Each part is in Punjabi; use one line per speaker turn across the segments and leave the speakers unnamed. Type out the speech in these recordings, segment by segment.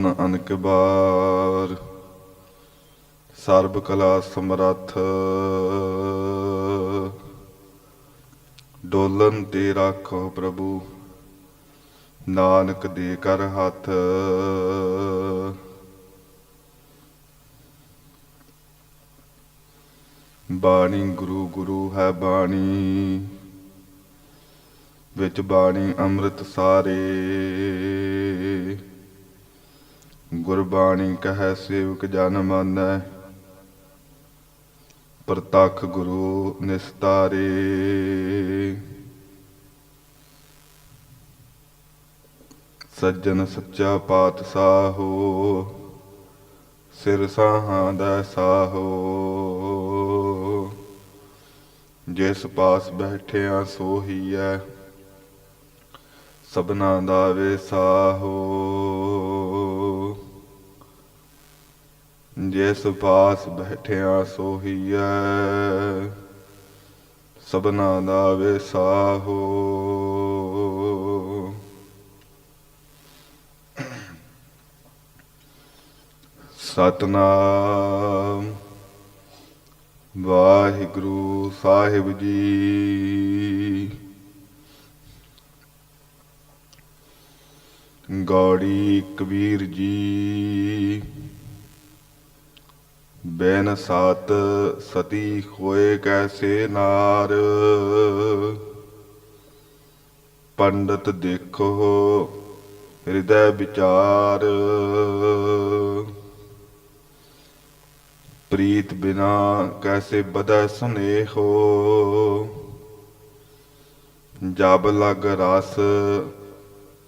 ਅਨਕ ਬਾਰ, ਸਰਬ ਕਲਾ ਸਮਰੱਥ। ਡੋਲਨ ਤੇ ਰਾਖੋ ਪ੍ਰਭੂ, ਨਾਨਕ ਦੇ ਕਰ ਹੱਥ। ਬਾਣੀ ਗੁਰੂ ਗੁਰੂ ਹੈ ਬਾਣੀ, ਵਿੱਚ ਬਾਣੀ ਅੰਮ੍ਰਿਤ ਸਾਰੇ। ਗੁਰਬਾਣੀ ਕਹੈ, ਸੇਵਕ ਜਨ ਮਾਨੈ। ਪ੍ਰਤੱਖ ਗੁਰੂ ਨਿਸਤਾਰੇ। ਸੱਜਣ ਸੱਚਾ ਪਾਤਸ਼ਾਹੋ, ਸਿਰ ਸਾਹਾਂ ਦਾ ਸਾਹੋ। ਜਿਸ ਪਾਸ ਬੈਠਿਆ ਸੋਹੀ ਐ ਸਭਨਾ ਦਾ ਵੇ ਸਾਹੋ ਜਿਸ ਪਾਸ ਬੈਠਿਆ ਸੋਹੀ ਐ ਸਭਨਾ ਦਾ ਵੇ ਸਾਹੋ ਸਤਨਾਮ ਵਾਹਿਗੁਰੂ ਸਾਹਿਬ ਜੀ। ਗੌੜੀ ਕਬੀਰ ਜੀ। ਬੈਨ ਸਾਤ ਸਤੀ ਹੋਏ ਕੈਸੇ ਨਾਰ? ਪੰਡਤ ਦੇਖੋ ਹਿਰਦੈ ਵਿਚਾਰ। ਪ੍ਰੀਤ ਬਿਨਾ ਕੈਸੇ ਬਦੈ ਸੁਨੇਹੋ? ਜਬ ਲਗ ਰਸ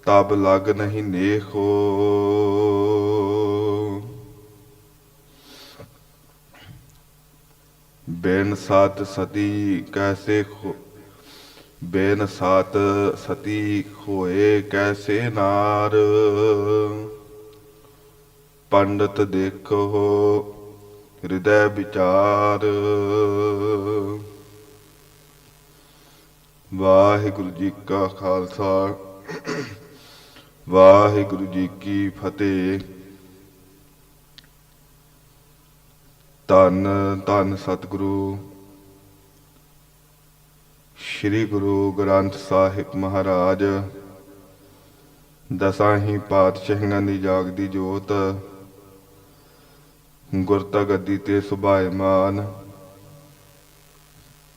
ਤਬ ਲਗ ਨਹੀਂ ਨੇਹੋ। ਬੇਨ ਸਾਤ ਸਤੀ ਕੈਸੇ ਖੋ ਬੇਨ ਸਾਤ ਸਤੀ ਹੋਏ ਕੈਸੇ ਨਾਰ? ਪੰਡਤ ਦੇਖੋ ਹਿਰਦੈ ਵਿਚਾਰ। ਵਾਹਿਗੁਰੂ ਜੀ ਕਾ ਖਾਲਸਾ, ਵਾਹਿਗੁਰੂ ਜੀ ਕੀ ਫਤਿਹ। ਧੰਨ ਧੰਨ ਸਤਿਗੁਰੂ। ਸ੍ਰੀ ਗੁਰੂ ਗ੍ਰੰਥ ਸਾਹਿਬ ਮਹਾਰਾਜ, ਦਸਾਂ ਹੀ ਪਾਤਸ਼ਾਹਾਂ ਦੀ ਜਾਗਦੀ ਜੋਤ ਗੁਰਤਾ ਗੱਦੀ ਤੇ ਸੁਭਾਇਮਾਨ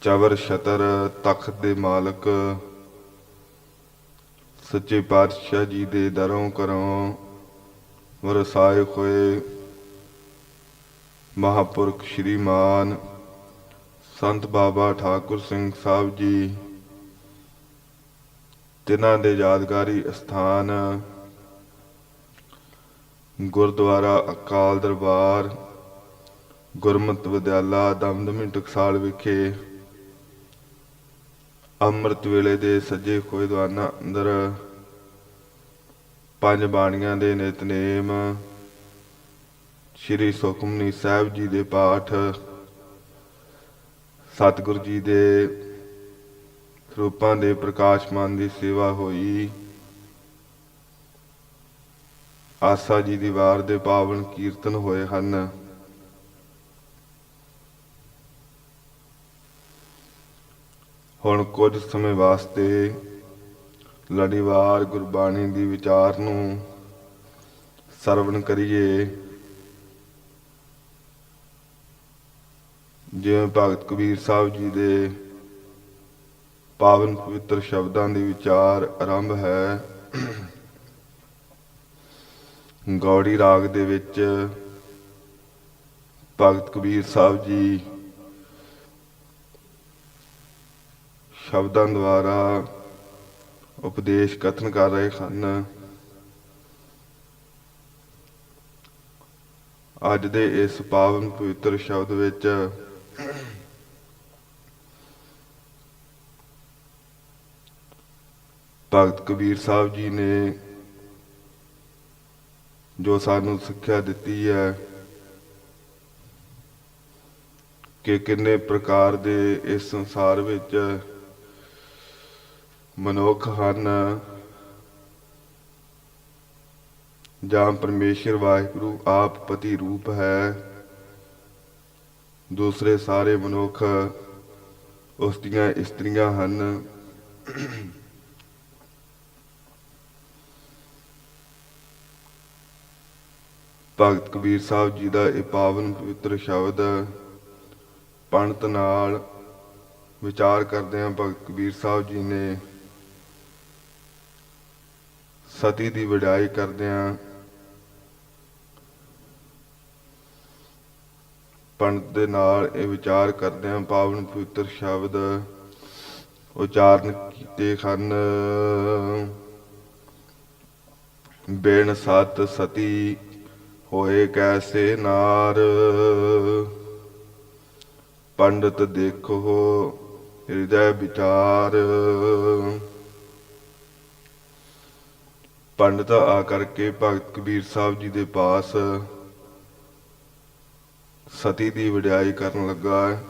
ਚਵਰ ਸ਼ਤਰ ਤਖਤ ਦੇ ਮਾਲਕ, ਸੱਚੇ ਪਾਤਸ਼ਾਹ ਜੀ ਦੇ ਦਰੋਂ ਕਰੋਂ ਵਰਸਾਏ ਹੋਏ ਮਹਾਪੁਰਖ ਸ਼੍ਰੀਮਾਨ ਸੰਤ ਬਾਬਾ ਠਾਕੁਰ ਸਿੰਘ ਸਾਹਿਬ ਜੀ, ਤਿਨਾਂ ਦੇ ਯਾਦਗਾਰੀ ਸਥਾਨ ਗੁਰਦੁਆਰਾ ਅਕਾਲ ਦਰਬਾਰ, ਗੁਰਮਤਿ ਵਿਦਿਆਲਾ ਦਮਦਮੀ ਟਕਸਾਲ ਵਿਖੇ ਅੰਮ੍ਰਿਤ ਵੇਲੇ ਦੇ ਸੱਜੇ ਖੋਏ ਦਵਾਨਾ ਅੰਦਰ ਪੰਜ ਬਾਣੀਆਂ ਦੇ ਨਿਤਨੇਮ ਸ਼੍ਰੀ ਸੁਖਮਨੀ ਸਾਹਿਬ ਜੀ ਦੇ ਪਾਠ, ਸਤਿਗੁਰੂ ਜੀ ਦੇ ਰੂਪਾਂ ਦੇ ਪ੍ਰਕਾਸ਼ਮਾਨ ਦੀ ਸੇਵਾ ਹੋਈ। ਆਸਾ ਜੀ ਦੀ ਵਾਰ ਦੇ ਪਾਵਨ ਕੀਰਤਨ ਹੋਏ ਹਨ। ਹੁਣ ਕੁਝ ਸਮੇਂ ਵਾਸਤੇ ਲੜੀਵਾਰ ਗੁਰਬਾਣੀ ਦੀ ਵਿਚਾਰ ਨੂੰ ਸਰਵਣ ਕਰੀਏ। ਜਿਵੇਂ ਭਗਤ ਕਬੀਰ ਸਾਹਿਬ ਜੀ ਦੇ ਪਾਵਨ ਪਵਿੱਤਰ ਸ਼ਬਦਾਂ ਦੀ ਵਿਚਾਰ ਆਰੰਭ ਹੈ। ਗੌੜੀ ਰਾਗ ਦੇ ਵਿੱਚ ਭਗਤ ਕਬੀਰ ਸਾਹਿਬ ਜੀ ਸ਼ਬਦਾਂ ਦੁਆਰਾ ਉਪਦੇਸ਼ ਕਥਨ ਕਰ ਰਹੇ ਹਨ। ਅੱਜ ਦੇ ਇਸ ਪਾਵਨ ਪਵਿੱਤਰ ਸ਼ਬਦ ਵਿੱਚ ਭਗਤ ਕਬੀਰ ਸਾਹਿਬ ਜੀ ਨੇ ਜੋ ਸਾਨੂੰ ਸਿੱਖਿਆ ਦਿੱਤੀ ਹੈ ਕਿ ਕਿੰਨੇ ਪ੍ਰਕਾਰ ਦੇ ਇਸ ਸੰਸਾਰ ਵਿੱਚ ਮਨੁੱਖ ਹਨ ਜਾਂ ਪਰਮੇਸ਼ਰ ਵਾਹਿਗੁਰੂ ਆਪ ਪਤੀ ਰੂਪ ਹੈ, ਦੂਸਰੇ ਸਾਰੇ ਮਨੁੱਖ ਉਸ ਦੀਆਂ ਇਸਤਰੀਆਂ ਹਨ। ਭਗਤ ਕਬੀਰ ਸਾਹਿਬ ਜੀ ਦਾ ਇਹ ਪਾਵਨ ਪਵਿੱਤਰ ਸ਼ਬਦ ਪੰਡਤ ਨਾਲ ਵਿਚਾਰ ਕਰਦੇ ਹਾਂ। ਭਗਤ ਕਬੀਰ ਸਾਹਿਬ ਜੀ ਨੇ ਸਤੀ ਦੀ ਵਡਿਆਈ ਕਰਦੇ ਹਾਂ। ਪੰਡਤ ਦੇ ਨਾਲ ਇਹ ਵਿਚਾਰ ਕਰਦੇ ਹਾਂ। ਪਾਵਨ ਪਵਿੱਤਰ ਸ਼ਬਦ ਉਚਾਰਨ ਕੀਤੇ ਹਨ। ਬੇਨ ਸਤ ਸਤੀ ਹੋਏ ਕੈਸੇ ਨਾਰ। ਪੰਡਤ ਦੇਖੋ ਹਿਰਦੈ ਵਿਚਾਰ। ਪੰਡਤ ਆ ਕਰਕੇ ਭਗਤ ਕਬੀਰ ਸਾਹਿਬ ਜੀ ਦੇ ਪਾਸ ਸਤੀ ਦੀ ਵਡਿਆਈ ਕਰਨ ਲੱਗਾ ਹੈ।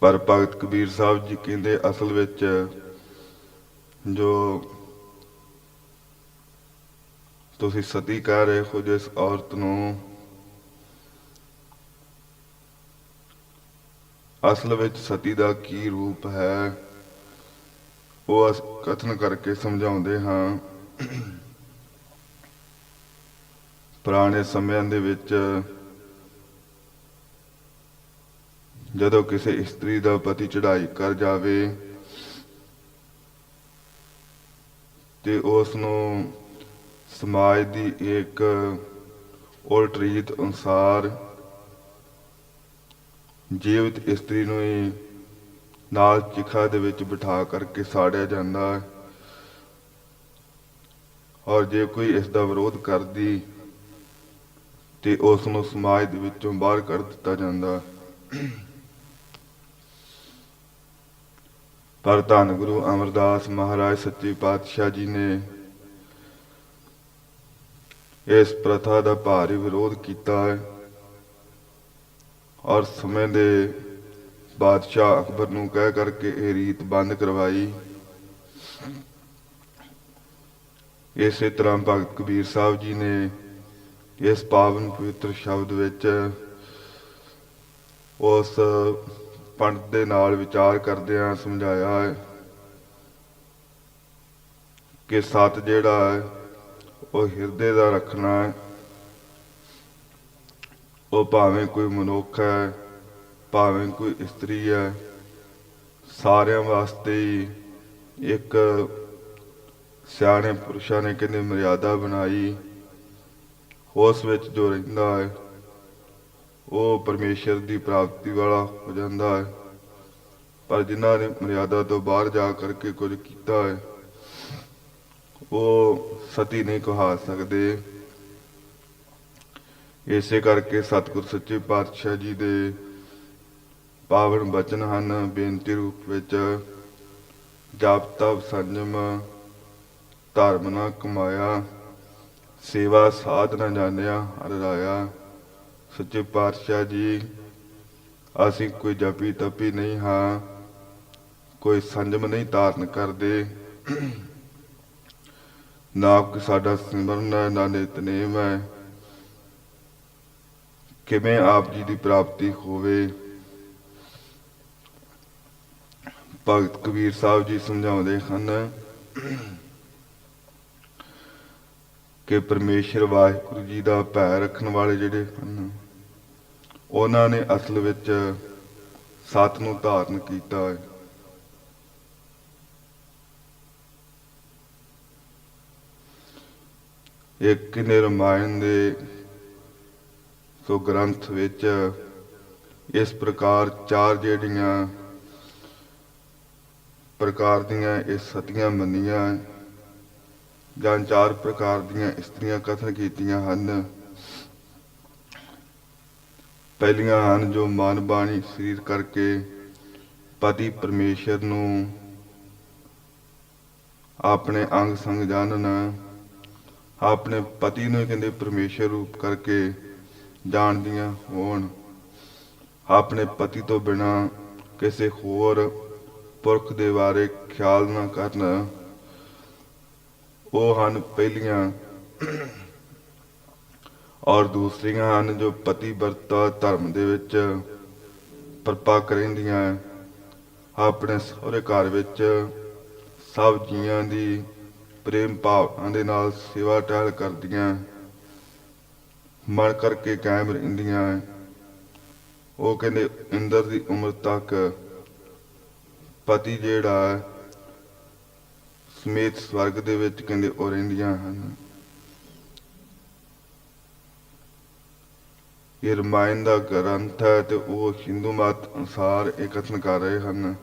ਪਰ ਭਗਤ ਕਬੀਰ ਸਾਹਿਬ ਜੀ ਕਹਿੰਦੇ ਅਸਲ ਵਿੱਚ ਜੋ ਤੁਸੀਂ ਸਤੀ ਕਹਿ ਰਹੇ ਹੋ, ਜਿਸ ਔਰਤ ਨੂੰ ਅਸਲ ਵਿੱਚ ਸਤੀ ਦਾ ਕੀ ਰੂਪ ਹੈ, ਉਹ ਅਸ, ਕਥਨ ਕਰਕੇ ਸਮਝਾਉਂਦੇ ਹਾਂ। ਪੁਰਾਣੇ ਸਮਿਆਂ ਦੇ ਵਿੱਚ ਜਦੋਂ ਕਿਸੇ ਇਸਤਰੀ ਦਾ ਪਤੀ ਚੜਾਈ ਕਰ ਜਾਵੇ ਤੇ ਉਸ ਨੂੰ ਸਮਾਜ ਦੀ ਇੱਕ ਉਲਟ ਰੀਤ ਅਨੁਸਾਰ ਜੀਵਤ ਇਸਤਰੀ ਨੂੰ ਹੀ ਨਾਲ ਚਿਖਾ ਦੇ ਵਿੱਚ ਬਿਠਾ ਕਰਕੇ ਸਾੜਿਆ ਜਾਂਦਾ ਹੈ। ਔਰ ਜੇ ਕੋਈ ਇਸ ਦਾ ਵਿਰੋਧ ਕਰਦੀ, ਤੇ ਉਸ ਨੂੰ ਸਮਾਜ ਦੇ ਵਿੱਚੋਂ ਬਾਹਰ ਕੱਢ ਦਿੱਤਾ ਜਾਂਦਾ ਪਰ ਧੰਨ ਗੁਰੂ ਅਮਰਦਾਸ ਮਹਾਰਾਜ ਸੱਚੇ ਪਾਤਸ਼ਾਹ ਜੀ ਨੇ ਇਸ ਪ੍ਰਥਾ ਦਾ ਭਾਰੀ ਵਿਰੋਧ ਕੀਤਾ ਹੈ ਔਰ ਸਮੇਂ ਦੇ ਬਾਦਸ਼ਾਹ ਅਕਬਰ ਨੂੰ ਕਹਿ ਕਰਕੇ ਇਹ ਰੀਤ ਬੰਦ ਕਰਵਾਈ। ਇਸੇ ਤਰ੍ਹਾਂ ਭਗਤ ਕਬੀਰ ਸਾਹਿਬ ਜੀ ਨੇ ਇਸ ਪਾਵਨ ਪਵਿੱਤਰ ਸ਼ਬਦ ਵਿੱਚ ਉਸ ਪੰਡਤ ਦੇ ਨਾਲ ਵਿਚਾਰ ਕਰਦਿਆਂ ਸਮਝਾਇਆ ਹੈ ਕਿ ਸਤ ਜਿਹੜਾ ਹੈ, ਉਹ ਹਿਰਦੇ ਦਾ ਰੱਖਣਾ ਹੈ। ਉਹ ਭਾਵੇਂ ਕੋਈ ਮਨੁੱਖ ਹੈ, ਭਾਵੇਂ ਕੋਈ ਇਸਤਰੀ ਹੈ, ਸਾਰਿਆਂ ਵਾਸਤੇ ਹੀ ਇੱਕ ਸਿਆਣੇ ਪੁਰਸ਼ਾਂ ਨੇ ਕਹਿੰਦੇ ਮਰਿਆਦਾ ਬਣਾਈ, ਉਸ ਵਿੱਚ ਜੋ ਰਹਿੰਦਾ ਹੈ ਉਹ ਪਰਮੇਸ਼ਰ ਦੀ ਪ੍ਰਾਪਤੀ ਵਾਲਾ ਹੋ ਜਾਂਦਾ ਹੈ। ਪਰ ਜਿਨ੍ਹਾਂ ਨੇ ਮਰਿਆਦਾ ਤੋਂ ਬਾਹਰ ਜਾ ਕਰਕੇ ਕੁਝ ਕੀਤਾ ਹੈ, ਉਹ ਸਤੀ ਨਹੀਂ ਕਹਾ ਸਕਦੇ। ਇਸੇ ਕਰਕੇ ਸਤਿਗੁਰ ਸੱਚੇ ਪਾਤਸ਼ਾਹ ਜੀ ਦੇ ਪਾਵਨ ਬਚਨ ਹਨ। ਬੇਨਤੀ ਰੂਪ ਵਿੱਚ ਜਪ ਤਪ ਸੰਜਮ, ਧਰਮ ਨਾ ਕਮਾਇਆ, ਸੇਵਾ ਸਾਧ ਨਾ ਜਾਣਿਆ ਹਰ ਰਾਇਆ ਸੱਚੇ ਪਾਤਸ਼ਾਹ ਜੀ, ਅਸੀਂ ਕੋਈ ਜਪੀ ਤਪੀ ਨਹੀਂ ਹਾਂ, ਕੋਈ ਸੰਜਮ ਨਹੀਂ ਧਾਰਨ ਕਰਦੇ। ਨਾ ਕੋਈ ਸਾਡਾ ਸਿਮਰਨ ਹੈ, ਨਾ ਨਿਤਨੇਮ ਹੈ। ਕਿਵੇਂ ਆਪ ਜੀ ਦੀ ਪ੍ਰਾਪਤੀ ਹੋਵੇ? ਭਗਤ ਕਬੀਰ ਸਾਹਿਬ ਜੀ ਸਮਝਾਉਂਦੇ ਹਨ ਕਿ ਪਰਮੇਸ਼ਰ ਵਾਹਿਗੁਰੂ ਜੀ ਦਾ ਭੈ ਰੱਖਣ ਵਾਲੇ ਜਿਹੜੇ ਹਨ ਉਹਨਾਂ ਨੇ ਅਸਲ ਵਿੱਚ ਸਤ ਨੂੰ ਧਾਰਨ ਕੀਤਾ ਹੈ। ਇੱਕ ਨੇ ਰਮਾਇਣ ਦੇ ਸੋ ਗ੍ਰੰਥ ਵਿੱਚ ਇਸ ਪ੍ਰਕਾਰ ਚਾਰ ਜਿਹੜੀਆਂ ਪ੍ਰਕਾਰ ਦੀਆਂ ਇਹ ਸਤੀਆਂ ਮੰਨੀਆਂ ਜਾਂ ਚਾਰ ਪ੍ਰਕਾਰ ਦੀਆਂ ਇਸਤਰੀਆਂ ਕਥਨ ਕੀਤੀਆਂ ਹਨ। ਪਹਿਲੀਆਂ ਹਨ ਜੋ ਮਨ ਬਾਣੀ ਸਰੀਰ ਕਰਕੇ ਪਤੀ ਪਰਮੇਸ਼ਰ ਨੂੰ ਆਪਣੇ ਅੰਗ ਸੰਗ ਜਾਣਨ, ਆਪਣੇ ਪਤੀ ਨੂੰ ਕਹਿੰਦੇ ਪਰਮੇਸ਼ਰ ਰੂਪ ਕਰਕੇ ਜਾਣਦੀਆਂ ਹੋਣ। ਆਪਣੇ ਪਤੀ ਤੋਂ ਬਿਨਾ ਕਿਸੇ ਹੋਰ ਪੁਰਖ ਦੇ ਬਾਰੇ ਖਿਆਲ ਨਾ ਕਰਨ। ਉਹ ਹਨ ਪਹਿਲੀਆਂ ਔਰ ਦੂਸਰੀਆਂ ਹਨ ਜੋ ਪਤੀ ਵਰਤਾ ਧਰਮ ਦੇ ਵਿੱਚ ਪਰਪੱਕ ਰਹਿੰਦੀਆਂ ਆਪਣੇ ਸਹੁਰੇ ਘਰ ਵਿੱਚ ਸਭ ਜੀਆਂ ਦੀ ਪ੍ਰੇਮ ਭਾਵਨਾ ਦੇ ਨਾਲ ਸੇਵਾ ਟਹਿਲ ਕਰਦੀਆਂ ਮਨ ਕਰਕੇ ਕਾਇਮ ਰਹਿੰਦੀਆਂ ਉਹ ਕਹਿੰਦੇ ਇੰਦਰ ਦੀ ਉਮਰ ਤੱਕ ਪਤੀ ਜਿਹੜਾ ਹੈ, ਸਮੇਤ ਸਵਰਗ ਦੇ ਵਿੱਚ ਕਹਿੰਦੇ ਉਹ ਰਹਿੰਦੀਆਂ ਹਨ। ਇਹ ਰਮਾਇਣ ਦਾ ਗ੍ਰੰਥ ਹੈ ਤੇ ਉਹ ਹਿੰਦੂ ਮਤ ਅਨੁਸਾਰ ਇਹ ਕਰ ਰਹੇ ਹਨ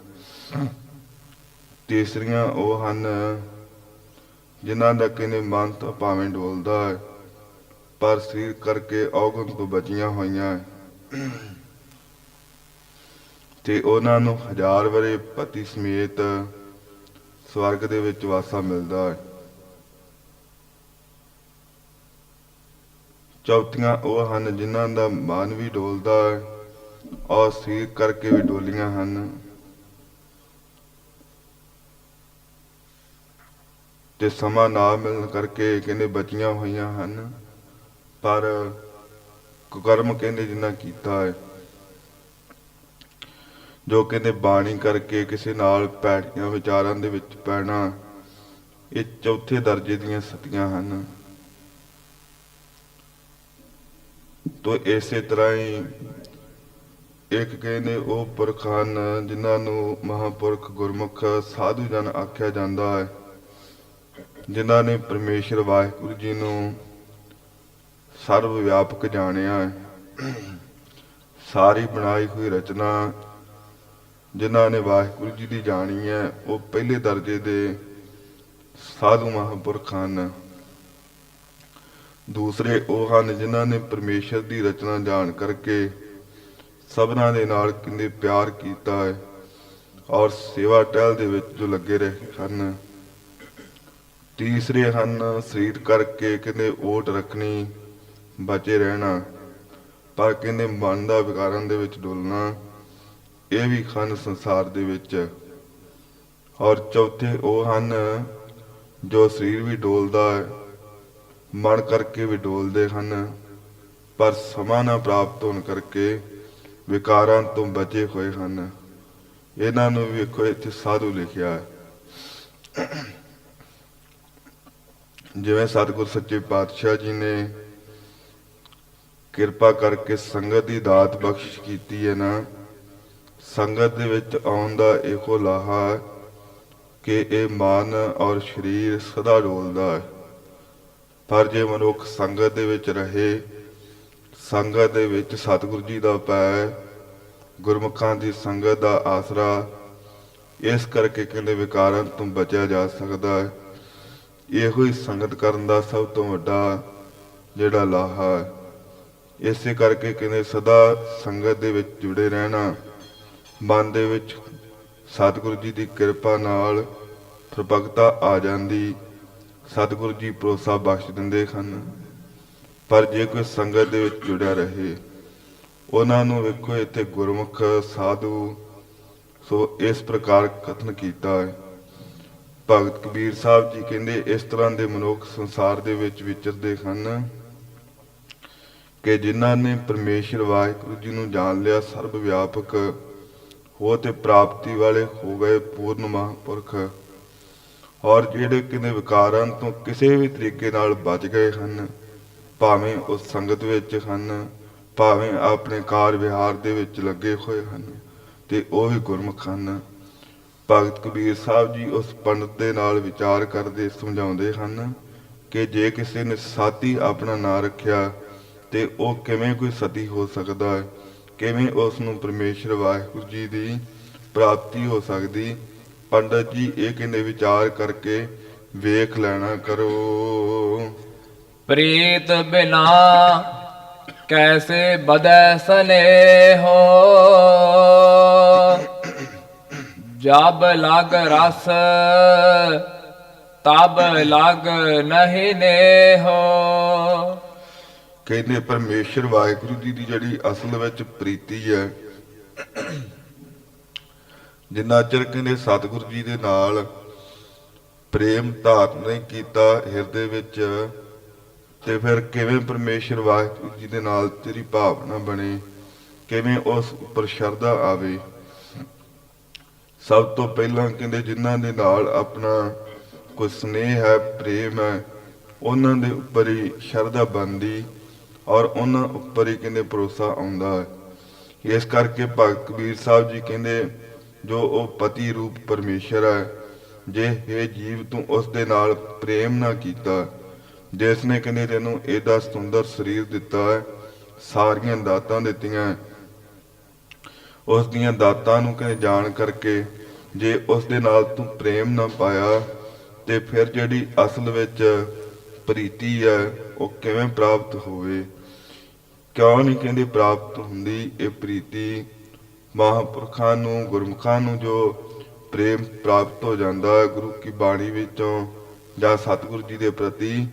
ਤੀਸਰੀਆਂ ਉਹ ਹਨ ਜਿਨ੍ਹਾਂ ਦਾ ਕਹਿੰਦੇ ਮਨ ਤਾਂ ਭਾਵੇਂ ਡੋਲਦਾ ਹੈ, ਪਰ ਸਰੀਰ ਕਰਕੇ ਔਗਣ ਤੋਂ ਬਚੀਆਂ ਹੋਈਆਂ ਹੈ। ਤੇ ਉਹਨਾਂ ਨੂੰ ਹਜ਼ਾਰ ਵਰੇ ਪਤੀ ਸਮੇਤ ਸਵਰਗ ਦੇ ਵਿੱਚ ਵਾਸਾ ਮਿਲਦਾ ਹੈ ਚੌਥੀਆਂ ਉਹ ਹਨ ਜਿਨ੍ਹਾਂ ਦਾ ਮਨ ਵੀ ਡੋਲਦਾ ਹੈ, ਔਰ ਸਰੀਰ ਕਰਕੇ ਵੀ ਡੋਲੀਆਂ ਹਨ। ਤੇ ਸਮਾਂ ਨਾ ਮਿਲਣ ਕਰਕੇ ਕਹਿੰਦੇ ਬਚੀਆਂ ਹੋਈਆਂ ਹਨ, ਪਰ ਕੁਕਰਮ ਕਹਿੰਦੇ ਜਿੰਨਾ ਕੀਤਾ ਹੈ, ਜੋ ਕਹਿੰਦੇ ਬਾਣੀ ਕਰਕੇ ਕਿਸੇ ਨਾਲ ਪੈੜੀਆਂ ਵਿਚਾਰਾਂ ਦੇ ਵਿੱਚ ਪੈਣਾ, ਇਹ ਚੌਥੇ ਦਰਜੇ ਦੀਆਂ ਸਤੀਆਂ ਹਨ। ਤੋ ਇਸੇ ਤਰ੍ਹਾਂ ਹੀ ਇੱਕ ਕਹਿੰਦੇ ਉਹ ਪੁਰਖ ਹਨ ਜਿਨ੍ਹਾਂ ਨੂੰ ਮਹਾਪੁਰਖ ਗੁਰਮੁਖ ਸਾਧੂ ਜਨ ਆਖਿਆ ਜਾਂਦਾ ਹੈ, ਜਿਨ੍ਹਾਂ ਨੇ ਪਰਮੇਸ਼ਰ ਵਾਹਿਗੁਰੂ ਜੀ ਨੂੰ ਸਰਵ ਵਿਆਪਕ ਜਾਣਿਆ ਹੈ। ਸਾਰੀ ਬਣਾਈ ਹੋਈ ਰਚਨਾ ਜਿਨ੍ਹਾਂ ਨੇ ਵਾਹਿਗੁਰੂ ਜੀ ਦੀ ਜਾਣੀ ਹੈ, ਉਹ ਪਹਿਲੇ ਦਰਜੇ ਦੇ ਸਾਧੂ ਮਹਾਂਪੁਰਖ ਹਨ। ਦੂਸਰੇ ਉਹ ਹਨ ਜਿਨ੍ਹਾਂ ਨੇ ਪਰਮੇਸ਼ਰ ਦੀ ਰਚਨਾ ਜਾਣ ਕਰਕੇ ਸਭਨਾਂ ਦੇ ਨਾਲ ਕਿੰਨੇ ਪਿਆਰ ਕੀਤਾ ਹੈ ਔਰ ਸੇਵਾ ਟਹਿਲ ਦੇ ਵਿੱਚ ਜੋ ਲੱਗੇ ਰਹੇ ਹਨ ਤੀਸਰੇ ਹਨ ਸਰੀਰ ਕਰਕੇ ਕਹਿੰਦੇ ਓਟ ਰੱਖਣੀ, ਬਚੇ ਰਹਿਣਾ, ਪਰ ਕਹਿੰਦੇ ਮਨ ਦਾ ਵਿਕਾਰਾਂ ਦੇ ਵਿੱਚ ਡੋਲਣਾ, ਇਹ ਵੀ ਹਨ ਸੰਸਾਰ ਦੇ ਵਿੱਚ ਔਰ ਚੌਥੇ ਉਹ ਹਨ ਜੋ ਸਰੀਰ ਵੀ ਡੋਲਦਾ ਹੈ ਮਨ ਕਰਕੇ ਵੀ ਡੋਲਦੇ ਹਨ, ਪਰ ਸਮਾਂ ਨਾ ਪ੍ਰਾਪਤ ਹੋਣ ਕਰਕੇ ਵਿਕਾਰਾਂ ਤੋਂ ਬਚੇ ਹੋਏ ਹਨ। ਇਹਨਾਂ ਨੂੰ ਵੇਖੋ, ਇੱਥੇ ਸਾਧੂ ਲਿਖਿਆ ਹੈ। ਜਿਵੇਂ ਸਤਿਗੁਰ ਸੱਚੇ ਪਾਤਸ਼ਾਹ ਜੀ ਨੇ ਕਿਰਪਾ ਕਰਕੇ ਸੰਗਤ ਦੀ ਦਾਤ ਬਖਸ਼ਿਸ਼ ਕੀਤੀ ਹੈ ਨਾ, ਸੰਗਤ ਦੇ ਵਿੱਚ ਆਉਣ ਦਾ ਇਹੋ ਲਾਹਾ ਕਿ ਇਹ ਮਨ ਔਰ ਸਰੀਰ ਸਦਾ ਡੋਲਦਾ ਹੈ। ਪਰ ਜੇ ਮਨੁੱਖ ਸੰਗਤ ਦੇ ਵਿੱਚ ਰਹੇ, ਸੰਗਤ ਦੇ ਵਿੱਚ ਸਤਿਗੁਰੂ ਜੀ ਦਾ ਪੈ ਗੁਰਮੁਖਾਂ ਦੀ ਸੰਗਤ ਦਾ ਆਸਰਾ, ਇਸ ਕਰਕੇ ਕਹਿੰਦੇ ਵਿਕਾਰਾਂ ਤੋਂ ਬਚਿਆ ਜਾ ਸਕਦਾ ਹੈ। ਇਹੋ ਹੀ ਸੰਗਤ ਕਰਨ ਦਾ ਸਭ ਤੋਂ ਵੱਡਾ ਜਿਹੜਾ ਲਾਹਾ ਹੈ। ਇਸੇ ਕਰਕੇ ਕਹਿੰਦੇ ਸਦਾ ਸੰਗਤ ਦੇ ਵਿੱਚ ਜੁੜੇ ਰਹਿਣਾ, ਮਨ ਦੇ ਵਿੱਚ ਸਤਿਗੁਰੂ ਜੀ ਦੀ ਕਿਰਪਾ ਨਾਲ ਪ੍ਰਭਗਤਾ ਆ ਜਾਂਦੀ ਸਤਿਗੁਰੂ ਜੀ ਭਰੋਸਾ ਬਖਸ਼ ਦਿੰਦੇ ਹਨ। ਪਰ ਜੇ ਕੋਈ ਸੰਗਤ ਦੇ ਵਿੱਚ ਜੁੜਿਆ ਰਹੇ, ਉਹਨਾਂ ਨੂੰ ਵੇਖੋ ਇੱਥੇ ਗੁਰਮੁਖ ਸਾਧੂ, ਸੋ ਇਸ ਪ੍ਰਕਾਰ ਕਥਨ ਕੀਤਾ ਹੈ। ਭਗਤ ਕਬੀਰ ਸਾਹਿਬ ਜੀ ਕਹਿੰਦੇ, ਇਸ ਤਰ੍ਹਾਂ ਦੇ ਮਨੁੱਖ ਸੰਸਾਰ ਦੇ ਵਿੱਚ ਵਿਚਰਦੇ ਹਨ ਕਿ ਜਿਨ੍ਹਾਂ ਨੇ ਪਰਮੇਸ਼ਰ ਵਾਹਿਗੁਰੂ ਜੀ ਨੂੰ ਜਾਣ ਲਿਆ ਸਰਬ ਵਿਆਪਕ ਹੋ ਤੇ ਪ੍ਰਾਪਤੀ ਵਾਲੇ ਹੋ ਗਏ ਪੂਰਨ ਮਹਾਂਪੁਰਖ। ਔਰ ਜਿਹੜੇ ਕਿਨੇ ਵਿਕਾਰਾਂ ਤੋਂ ਕਿਸੇ ਵੀ ਤਰੀਕੇ ਨਾਲ ਬਚ ਗਏ ਹਨ, ਭਾਵੇਂ ਉਸ ਸੰਗਤ ਵਿੱਚ ਹਨ, ਭਾਵੇਂ ਆਪਣੇ ਕਾਰ ਵਿਹਾਰ ਦੇ ਵਿੱਚ ਲੱਗੇ ਹੋਏ ਹਨ, ਤੇ ਉਹ ਵੀ ਗੁਰਮੁਖ ਹਨ। ਭਗਤ ਕਬੀਰ ਸਾਹਿਬ ਜੀ ਉਸ ਪੰਡਤ ਦੇ ਨਾਲ ਵਿਚਾਰ ਕਰਦੇ ਸਮਝਾਉਂਦੇ ਹਨ ਕਿ ਜੇ ਕਿਸੇ ਨੇ ਸਾਥੀ ਆਪਣਾ ਨਾਂ ਰੱਖਿਆ, ਤੇ ਉਹ ਕਿਵੇਂ ਕੋਈ ਸਤੀ ਹੋ ਸਕਦਾ ਹੈ? ਕਿਵੇਂ ਉਸ ਨੂੰ ਪਰਮੇਸ਼ਰ ਵਾਹਿਗੁਰੂ ਜੀ ਦੀ ਪ੍ਰਾਪਤੀ ਹੋ ਸਕਦੀ? ਪੰਡਤ ਜੀ ਇਹ ਕਹਿੰਦੇ ਵਿਚਾਰ ਕਰਕੇ ਵੇਖ ਲੈਣਾ ਕਰੋ।
ਪ੍ਰੀਤ ਬਿਨਾ ਕੈਸੇ ਬਦੈ ਸਨੇ ਹੋ ਜਬ ਲਗ ਰਸ ਤਬ ਲਗ ਨਹੀਂ ਨੇ ਹੋ
ਕਹਿੰਦੇ ਪਰਮੇਸ਼ਰ ਵਾਹਿਗੁਰੂ ਜੀ ਦੀ ਜਿਹੜੀ ਅਸਲ ਵਿੱਚ ਪ੍ਰੀਤੀ ਹੈ ਜਿੰਨਾ ਚਿਰ ਕਹਿੰਦੇ ਸਤਿਗੁਰੂ ਜੀ ਦੇ ਨਾਲ ਪ੍ਰੇਮ ਧਾਰਨ ਨਹੀਂ ਕੀਤਾ ਹਿਰਦੇ ਵਿੱਚ, ਤੇ ਫਿਰ ਕਿਵੇਂ ਪਰਮੇਸ਼ਰ ਵਾਹਿਗੁਰੂ ਜੀ ਦੇ ਨਾਲ ਤੇਰੀ ਭਾਵਨਾ ਬਣੇ, ਕਿਵੇਂ ਉਸ ਉੱਪਰ ਸ਼ਰਧਾ ਆਵੇ। ਸਭ ਤੋਂ ਪਹਿਲਾਂ ਕਹਿੰਦੇ ਜਿਨ੍ਹਾਂ ਦੇ ਨਾਲ ਆਪਣਾ ਕੋਈ ਸਨੇਹ ਹੈ, ਪ੍ਰੇਮ ਹੈ, ਉਹਨਾਂ ਦੇ ਉੱਪਰ ਹੀ ਸ਼ਰਧਾ ਬਣਦੀ ਔਰ ਉਹਨਾਂ ਉੱਪਰ ਹੀ ਕਹਿੰਦੇ ਭਰੋਸਾ ਆਉਂਦਾ ਹੈ। ਇਸ ਕਰਕੇ ਭਗਤ ਕਬੀਰ ਸਾਹਿਬ ਜੀ ਕਹਿੰਦੇ ਜੋ ਉਹ ਪਤੀ ਰੂਪ ਪਰਮੇਸ਼ਰ ਹੈ, ਜੇ ਇਹ ਜੀਵ ਤੂੰ ਉਸ ਦੇ ਨਾਲ ਪ੍ਰੇਮ ਨਾ ਕੀਤਾ, ਜਿਸ ਨੇ ਕਹਿੰਦੇ ਤੈਨੂੰ ਇਹਦਾ ਸੁੰਦਰ ਸਰੀਰ ਦਿੱਤਾ ਹੈ, ਸਾਰੀਆਂ ਦਾਤਾਂ ਦਿੱਤੀਆਂ ਉਸ ਦੀਆਂ ਦਾਤਾਂ ਨੂੰ ਕਹਿੰਦੇ ਜਾਣ ਕਰਕੇ ਜੇ ਉਸ ਦੇ ਨਾਲ ਤੂੰ ਪ੍ਰੇਮ ਨਾ ਪਾਇਆ, ਤੇ ਫਿਰ ਜਿਹੜੀ ਅਸਲ ਵਿੱਚ ਪ੍ਰੀਤੀ ਹੈ, ਉਹ ਕਿਵੇਂ ਪ੍ਰਾਪਤ ਹੋਵੇ? ਕਿਉਂ ਨਹੀਂ ਕਹਿੰਦੇ ਪ੍ਰਾਪਤ ਹੁੰਦੀ ਇਹ ਪ੍ਰੀਤੀ? ਮਹਾਂਪੁਰਖਾਂ ਨੂੰ, ਗੁਰਮੁਖਾਂ ਨੂੰ ਜੋ ਪ੍ਰੇਮ ਪ੍ਰਾਪਤ ਹੋ ਜਾਂਦਾ ਹੈ ਗੁਰੂ ਕੀ ਬਾਣੀ ਵਿੱਚੋਂ ਜਾਂ ਸਤਿਗੁਰੂ ਜੀ ਦੇ ਪ੍ਰਤੀ,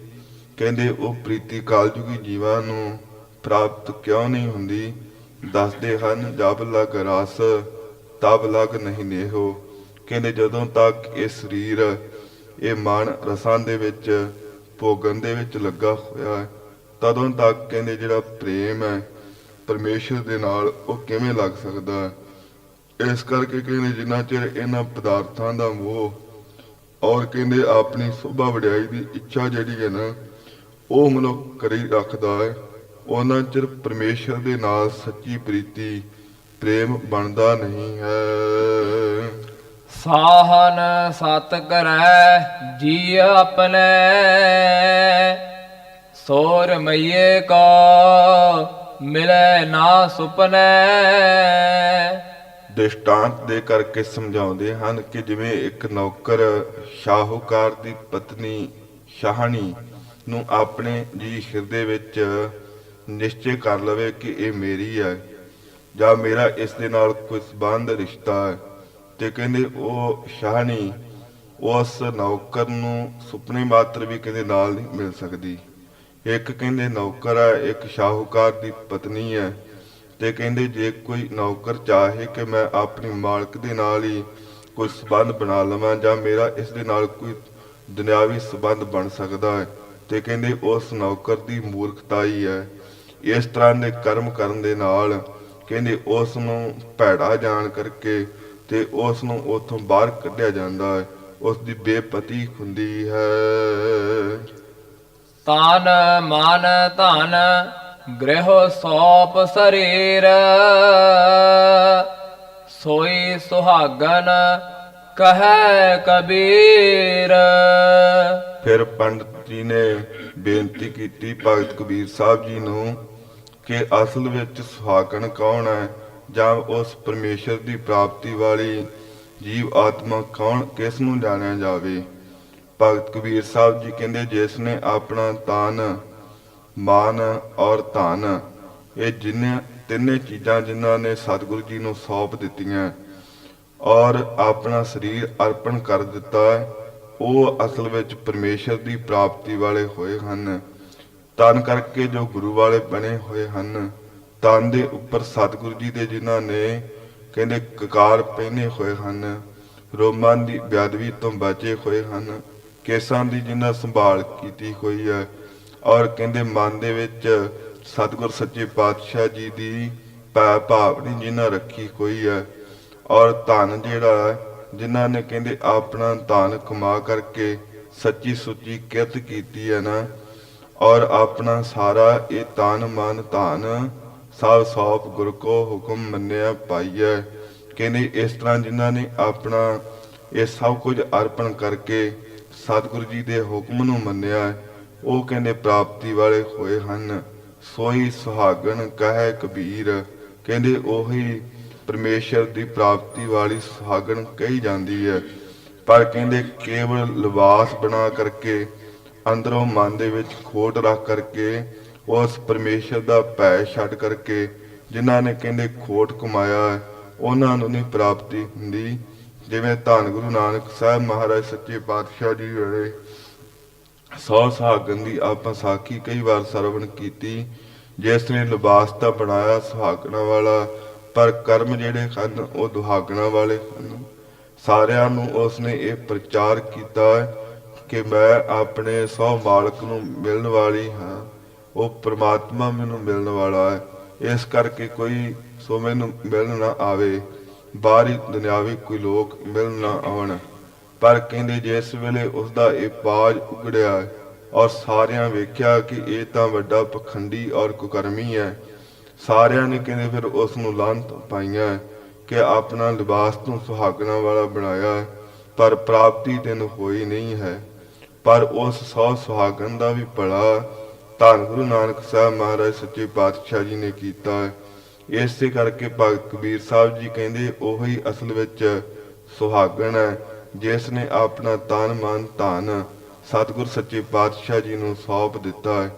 ਕਹਿੰਦੇ ਉਹ ਪ੍ਰੀਤੀ ਕਾਲਜੁਗੀ ਜੀਵਾਂ ਨੂੰ ਪ੍ਰਾਪਤ ਕਿਉਂ ਨਹੀਂ ਹੁੰਦੀ? ਦੱਸਦੇ ਹਨ, ਜਬ ਲਗ ਰਸ, ਤਬ ਲਗ ਨਹੀਂ ਨੇਹੋ। ਕਹਿੰਦੇ ਜਦੋਂ ਤੱਕ ਇਹ ਸਰੀਰ, ਇਹ ਮਨ ਰਸਾਂ ਦੇ ਵਿੱਚ, ਭੋਗਣ ਦੇ ਵਿੱਚ ਲੱਗਾ ਹੋਇਆ ਹੈ ਤਦੋਂ ਤੱਕ ਕਹਿੰਦੇ ਜਿਹੜਾ ਪ੍ਰੇਮ ਹੈ ਪਰਮੇਸ਼ਰ ਦੇ ਨਾਲ ਉਹ ਕਿਵੇਂ ਲੱਗ ਸਕਦਾ ਹੈ? ਇਸ ਕਰਕੇ ਕਹਿੰਦੇ ਜਿੰਨਾ ਚਿਰ ਇਹਨਾਂ ਪਦਾਰਥਾਂ ਦਾ ਮੋਹ ਔਰ ਕਹਿੰਦੇ ਆਪਣੀ ਸੋਭਾ ਵਡਿਆਈ ਦੀ ਇੱਛਾ ਜਿਹੜੀ ਹੈ ਨਾ, ਉਹ ਮਨੁੱਖ ਕਰੀ ਰੱਖਦਾ ਹੈ, ਉਹਨਾਂ ਚਿਰ ਪਰਮੇਸ਼ਰ ਦੇ ਨਾਲ ਸੱਚੀ ਪ੍ਰੀਤੀ, ਪ੍ਰੇਮ ਬਣਦਾ ਨਹੀਂ ਹੈ।
ਸਾਹਨ ਸਤ ਕਰੈ ਜੀ ਆਪਣੇ ਸੋਰ ਮਈਏ ਕੋ ਮਿਲੈ ਨਾ ਸੁਪਨੇ।
ਦ੍ਰਿਸ਼ਟਾਂਤ ਦੇ ਕਰਕੇ ਸਮਝਾਉਂਦੇ ਹਨ ਕਿ ਜਿਵੇਂ ਇੱਕ ਨੌਕਰ ਸ਼ਾਹੂਕਾਰ ਦੀ ਪਤਨੀ ਸ਼ਾਹਣੀ ਨੂੰ ਆਪਣੇ ਜੀ ਹਿਰਦੇ ਵਿੱਚ ਨਿਸ਼ਚੈ ਕਰ ਲਵੇ ਕਿ ਇਹ ਮੇਰੀ ਹੈ ਜਾਂ ਮੇਰਾ ਇਸ ਦੇ ਨਾਲ ਕੋਈ ਸਬੰਧ, ਰਿਸ਼ਤਾ ਹੈ। ਤੇ ਕਹਿੰਦੇ ਉਹ ਸ਼ਾਹਣੀ ਉਸ ਨੌਕਰ ਨੂੰ ਸੁਪਨੇ ਮਾਤਰ ਵੀ ਕਹਿੰਦੇ ਨਾਲ ਨਹੀਂ ਮਿਲ ਸਕਦੀ। ਇੱਕ ਕਹਿੰਦੇ ਨੌਕਰ ਹੈ ਇੱਕ ਸ਼ਾਹੂਕਾਰ ਦੀ ਪਤਨੀ ਹੈ ਤੇ ਕਹਿੰਦੇ ਜੇ ਕੋਈ ਨੌਕਰ ਚਾਹੇ ਕਿ ਮੈਂ ਆਪਣੀ ਮਾਲਕ ਦੇ ਨਾਲ ਹੀ ਕੋਈ ਸਬੰਧ ਬਣਾ ਲਵਾਂ ਜਾਂ ਮੇਰਾ ਇਸ ਦੇ ਨਾਲ ਕੋਈ ਦੁਨਿਆਵੀ ਸਬੰਧ ਬਣ ਸਕਦਾ ਹੈ। ਤੇ ਕਹਿੰਦੇ ਉਸ ਨੌਕਰ ਦੀ ਮੂਰਖਤਾ ਹੀ ਹੈ। ਇਸ ਤਰ੍ਹਾਂ ਦੇ ਕਰਮ ਕਰਨ ਦੇ ਨਾਲ ਕਹਿੰਦੇ ਉਸ ਨੂੰ ਭੈੜਾ ਜਾਣ ਕਰਕੇ ਤੇ ਉਸ ਨੂੰ ਉਥੋਂ ਬਾਹਰ ਕੱਢਿਆ ਜਾਂਦਾ ਹੈ। ਉਸ ਦੀ ਬੇਪਤੀ ਹੁੰਦੀ ਹੈ।
ਤਾਨ ਮਾਨ ਧਨ ਗ੍ਰਹਿ ਸੋਪ ਸਰੀਰ। ਸੋਈ ਸੁਹਾਗਨ ਕਹੈ ਕਬੀਰ।
ਫਿਰ ਪੰਡਤ ਜੀ ਨੇ ਬੇਨਤੀ ਕੀਤੀ ਭਗਤ ਕਬੀਰ ਸਾਹਿਬ ਜੀ ਨੂੰ ਕਿ ਅਸਲ ਵਿੱਚ ਸੁਹਾਗਣ ਕੌਣ ਹੈ ਜਾਂ ਉਸ ਪਰਮੇਸ਼ਰ ਦੀ ਪ੍ਰਾਪਤੀ ਵਾਲੀ ਜੀਵ ਆਤਮਾ ਕੌਣ, ਕਿਸ ਨੂੰ ਜਾਣਿਆ ਜਾਵੇ। ਭਗਤ ਕਬੀਰ ਸਾਹਿਬ ਜੀ ਕਹਿੰਦੇ, ਜਿਸ ਨੇ ਆਪਣਾ ਤਨ, ਮਾਨ ਔਰ ਧਨ, ਇਹ ਜਿੰਨੇ, ਤਿੰਨੇ ਚੀਜ਼ਾਂ ਜਿਨ੍ਹਾਂ ਨੇ ਸਤਿਗੁਰੂ ਜੀ ਨੂੰ ਸੌਂਪ ਦਿੱਤੀਆਂ, ਔਰ ਆਪਣਾ ਸਰੀਰ ਅਰਪਣ ਕਰ ਦਿੱਤਾ, ਉਹ ਅਸਲ ਵਿੱਚ ਪਰਮੇਸ਼ਰ ਦੀ ਪ੍ਰਾਪਤੀ ਵਾਲੇ ਹੋਏ ਹਨ। ਤਨ ਕਰਕੇ ਜੋ ਗੁਰੂ ਵਾਲੇ ਬਣੇ ਹੋਏ ਹਨ, ਤਨ ਦੇ ਉੱਪਰ ਸਤਿਗੁਰੂ ਜੀ ਦੇ ਜਿਨ੍ਹਾਂ ਨੇ ਕਹਿੰਦੇ, ਕਕਾਰ ਪਹਿਨੇ ਹੋਏ ਹਨ, ਰੋਮਾਂ ਦੀ ਬਿਆਦਵੀ ਤੋਂ ਬਚੇ ਹੋਏ ਹਨ ਕੇਸਾਂ ਦੀ ਜਿਨ੍ਹਾਂ ਸੰਭਾਲ ਕੀਤੀ ਹੋਈ ਹੈ ਔਰ ਕਹਿੰਦੇ ਮਨ ਦੇ ਵਿੱਚ ਸਤਿਗੁਰ ਸੱਚੇ ਪਾਤਸ਼ਾਹ ਜੀ ਦੀ ਭੈ ਭਾਵਨੀ ਜਿਨ੍ਹਾਂ ਰੱਖੀ ਹੋਈ ਹੈ ਔਰ ਧਨ ਜਿਹੜਾ ਹੈ, ਜਿਨ੍ਹਾਂ ਨੇ ਕਹਿੰਦੇ ਆਪਣਾ ਧਨ ਕਮਾ ਕਰਕੇ ਸੱਚੀ ਸੁੱਚੀ ਕਿਰਤ ਕੀਤੀ ਹੈ ਨਾ, ਔਰ ਆਪਣਾ ਸਾਰਾ ਇਹ ਤਨ ਮਨ ਧਨ ਸਭ ਸੌਪ ਗੁਰ ਕੋ ਹੁਕਮ ਮੰਨਿਆ ਪਾਈਐ ਕਹਿੰਦੇ ਇਸ ਤਰ੍ਹਾਂ ਜਿਨ੍ਹਾਂ ਨੇ ਆਪਣਾ ਇਹ ਸਭ ਕੁਝ ਅਰਪਣ ਕਰਕੇ ਸਤਿਗੁਰੂ ਜੀ ਦੇ ਹੁਕਮ ਨੂੰ ਮੰਨਿਆ ਹੈ, ਉਹ ਕਹਿੰਦੇ ਪ੍ਰਾਪਤੀ ਵਾਲੇ ਹੋਏ ਹਨ ਸੋਈ ਸੁਹਾਗਣ ਕਹੈ ਕਬੀਰ। ਕਹਿੰਦੇ ਉਹੀ ਪਰਮੇਸ਼ਰ ਦੀ ਪ੍ਰਾਪਤੀ ਵਾਲੀ ਸੁਹਾਗਣ ਕਹੀ ਜਾਂਦੀ ਹੈ। ਪਰ ਕਹਿੰਦੇ ਕੇਵਲ ਲਿਬਾਸ ਬਣਾ ਕਰਕੇ ਅੰਦਰੋਂ ਮਨ ਦੇ ਵਿੱਚ ਖੋਟ ਰੱਖ ਕਰਕੇ ਉਸ ਪਰਮੇਸ਼ਰ ਦਾ ਭੈ ਛੱਡ ਕਰਕੇ ਜਿਨ੍ਹਾਂ ਨੇ ਕਹਿੰਦੇ ਖੋਟ ਕਮਾਇਆ ਹੈ, ਉਹਨਾਂ ਨੂੰ ਨਹੀਂ ਪ੍ਰਾਪਤੀ ਹੁੰਦੀ। ਜਿਵੇਂ ਧੰਨ ਗੁਰੂ ਨਾਨਕ ਸਾਹਿਬ ਮਹਾਰਾਜ ਸੱਚੇ ਪਾਤਸ਼ਾਹ ਜੀ ਵੇਲੇ ਸੌ ਸੁਹਾਗਣ ਦੀ ਆਪਾਂ ਸਾਖੀ ਕਈ ਵਾਰ ਸਰਵਣ ਕੀਤੀ, ਜਿਸ ਨੇ ਲਿਬਾਸ ਤਾਂ ਬਣਾਇਆ ਸੁਹਾਗਣਾ ਵਾਲਾ, ਪਰ ਕਰਮ ਜਿਹੜੇ ਹਨ ਉਹ ਦੁਹਾਗਣਾ ਵਾਲੇ ਹਨ। ਸਾਰਿਆਂ ਨੂੰ ਉਸਨੇ ਇਹ ਪ੍ਰਚਾਰ ਕੀਤਾ ਕਿ ਮੈਂ ਆਪਣੇ ਸੌ ਮਾਲਕ ਨੂੰ ਮਿਲਣ ਵਾਲੀ ਹਾਂ, ਉਹ ਪ੍ਰਮਾਤਮਾ ਮੈਨੂੰ ਮਿਲਣ ਵਾਲਾ ਹੈ। ਇਸ ਕਰਕੇ ਕੋਈ ਸੋ ਮੈਨੂੰ ਮਿਲਣ ਨਾ ਆਵੇ। ਬਾਹਰੀ ਦੁਨਿਆਵੀ ਕੋਈ ਲੋਕ ਮਿਲ ਨਾ ਆਉਣ। ਪਰ ਕਹਿੰਦੇ ਜਿਸ ਵੇਲੇ ਉਸ ਦਾ ਇਹ ਬਾਜ ਉਗੜਿਆ ਔਰ ਸਾਰਿਆਂ ਵੇਖਿਆ ਕਿ ਇਹ ਤਾਂ ਵੱਡਾ ਪਖੰਡੀ ਔਰ ਕੁਕਰਮੀ ਹੈ ਸਾਰਿਆਂ ਨੇ ਕਹਿੰਦੇ ਫਿਰ ਉਸ ਨੂੰ ਲਾਂਤ ਪਾਈਆਂ ਕਿ ਆਪਣਾ ਲਿਬਾਸ ਤੋਂ ਸੁਹਾਗਣਾ ਵਾਲਾ ਬਣਾਇਆ ਹੈ, ਪਰ ਪ੍ਰਾਪਤੀ ਤੈਨੂੰ ਹੋਈ ਨਹੀਂ ਹੈ। ਪਰ ਉਸ ਸੌ ਸੁਹਾਗਣ ਦਾ ਵੀ ਭਲਾ ਧੰਨ ਗੁਰੂ ਨਾਨਕ ਸਾਹਿਬ ਮਹਾਰਾਜ ਸੱਚੇ ਪਾਤਸ਼ਾਹ ਜੀ ਨੇ ਕੀਤਾ। ਹੈ ਇਸੇ ਕਰਕੇ ਭਗਤ ਕਬੀਰ ਸਾਹਿਬ ਜੀ ਕਹਿੰਦੇ, ਉਹੀ ਅਸਲ ਵਿੱਚ ਸੁਹਾਗਣ ਹੈ, ਜਿਸ ਨੇ ਆਪਣਾ ਤਨ ਮਨ ਧਨ ਸਤਿਗੁਰ ਸੱਚੇ ਪਾਤਸ਼ਾਹ ਜੀ ਨੂੰ ਸੌਂਪ ਦਿੱਤਾ ਹੈ।